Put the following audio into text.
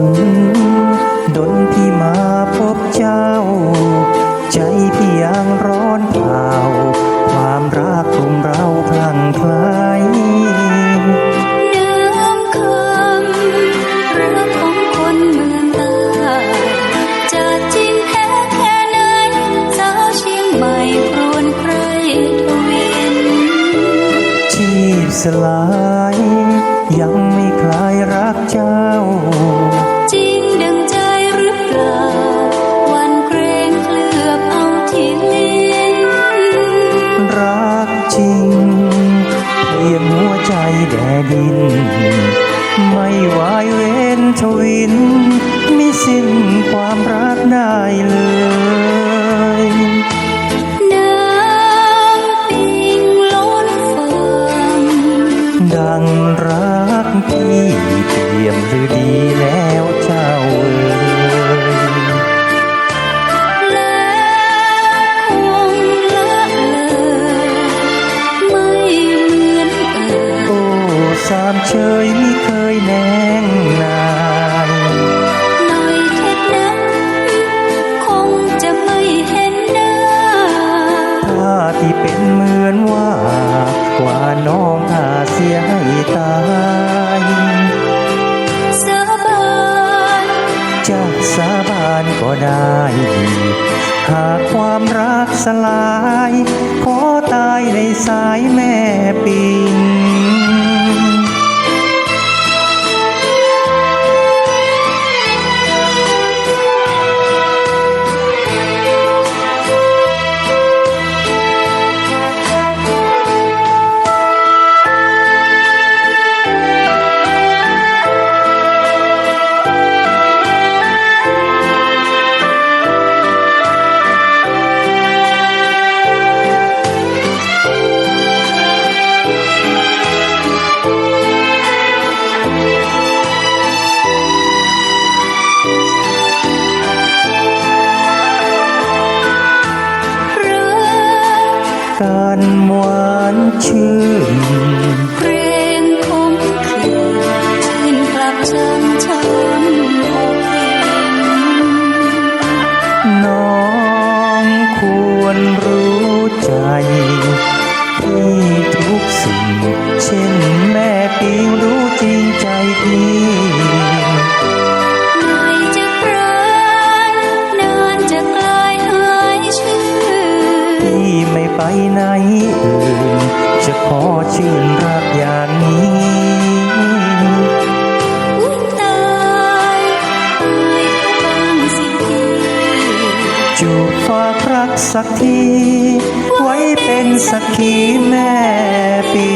นดนพี่มาพบเจ้า ใจพี่ยังร้อนเผาความรักของเราพลังไคล้ายน้ำคำรักของคนเมืองใต้จะจริงแท้แค่ไหนสาวเชียงใหม่ครวญใครทวินชีพสลาย ยังไม่คลายรักเจ้า แดดิน ไม่วายเว้นทวินมิสิ้นความรักได้เลยน้ำปิงล้นฟังดังรักพี่เปี่ยมหรือดีแล้ว เชยไม่เคยแนงนายหน่อยเท็ดนั้นคงจะไม่เห็นหน้าถ้าที่เป็นเหมือนว่า ว่าน้องอาเสียให้ตายสาบานจะสาบานก็ได้ หากความรักสลาย ขอตายในสายแม่ปิง การหวานชื่นเพลงคมคืนคืนกลับใจ ไปไหนอื่นจะขอชื่นรักอย่างนี้จูบฝากรักสักที ไว้เป็นสักขีแม่ปี